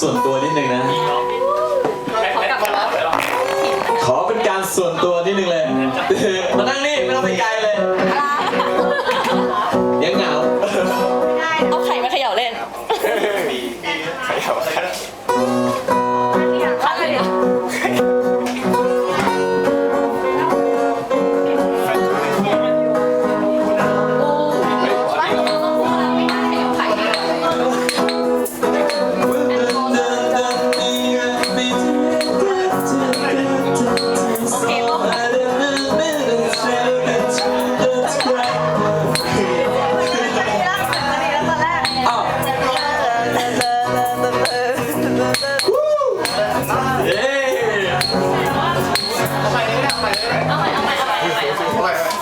ส่วนตัวนิดนึงนะขอเป็นการส่วนตัวนิดนึงเลย มานั่งนี่ไม่ต้องไปไกล はい、